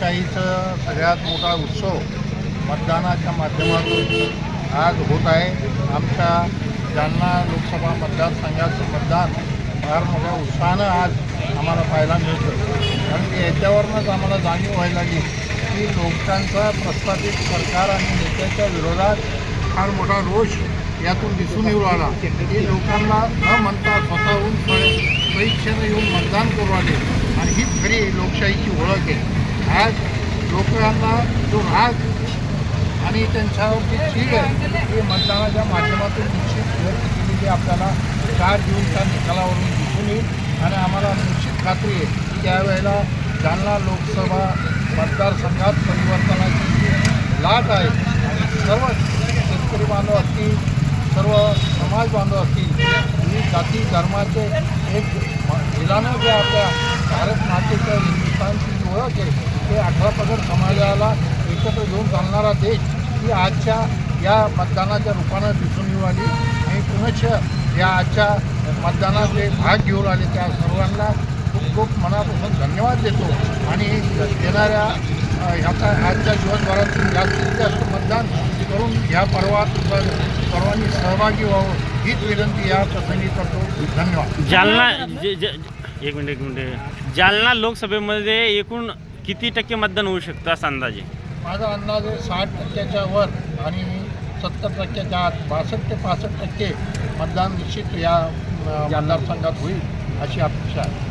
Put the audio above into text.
लोकशाहीचं सगळ्यात मोठा उत्सव मतदानाच्या माध्यमातून आज होत आहे. आमच्या जालना लोकसभा मतदारसंघाचं मतदान फार मोठ्या उत्साहानं आज आम्हाला पाहायला मिळतं. कारण की याच्यावरूनच आम्हाला जाणीव व्हायला लागली की लोकांचा प्रस्थापित सरकार आणि नेत्याच्या विरोधात फार मोठा रोष यातून दिसून येऊ आला की लोकांना न म्हणता स्वतःहून स्वयं स्वेच्छेनं येऊन मतदान करू आले. आणि हीच खरी लोकशाहीची ओळख आहे. आज लोकांना जो राग आणि त्यांच्यावरची चीड आहे ते मतदानाच्या माध्यमातून निश्चित व्यक्त केलेली आपल्याला चार जूनच्या निकालावरून दिसून येईल आणि आम्हाला निश्चित खात्री आहे की त्यावेळेला जालना लोकसभा मतदारसंघात परिवर्तनाची जी लाट आहे आणि सर्व शेतकरी बांधव असतील सर्व समाज बांधव असतील विविध जाती धर्माचे एक दिलानं जे आपल्या भारत मातेच्या हिंदुस्थानची जी ओळख आहे. ते अठरा पगड समाजाला एकत्र घेऊन चालणारा देश ही आजच्या या मतदानाच्या रूपानं दिसून येऊ आली. आणि पुनश्च या आजच्या मतदानात जे भाग घेऊन आले त्या सर्वांना खूप खूप मनापासून धन्यवाद देतो. आणि येणाऱ्या ह्याचा आजच्या दिवसभरातून जास्तीत जास्त मतदान करून ह्या पर्वात सर्वांनी सहभागी व्हावं हीच विनंती या प्रसंगी करतो. धन्यवाद. जालना एक मिनिट एक मिनिट. जालना लोकसभेमध्ये एकूण किती टक्के मतदान होऊ शकतं असा अंदाजे माझा अंदाज आहे साठ टक्क्याच्या वर आणि सत्तर टक्क्याच्या आत बासष्ट ते पासष्ट टक्के मतदान निश्चित या मतदारसंघात होईल अशी अपेक्षा आहे.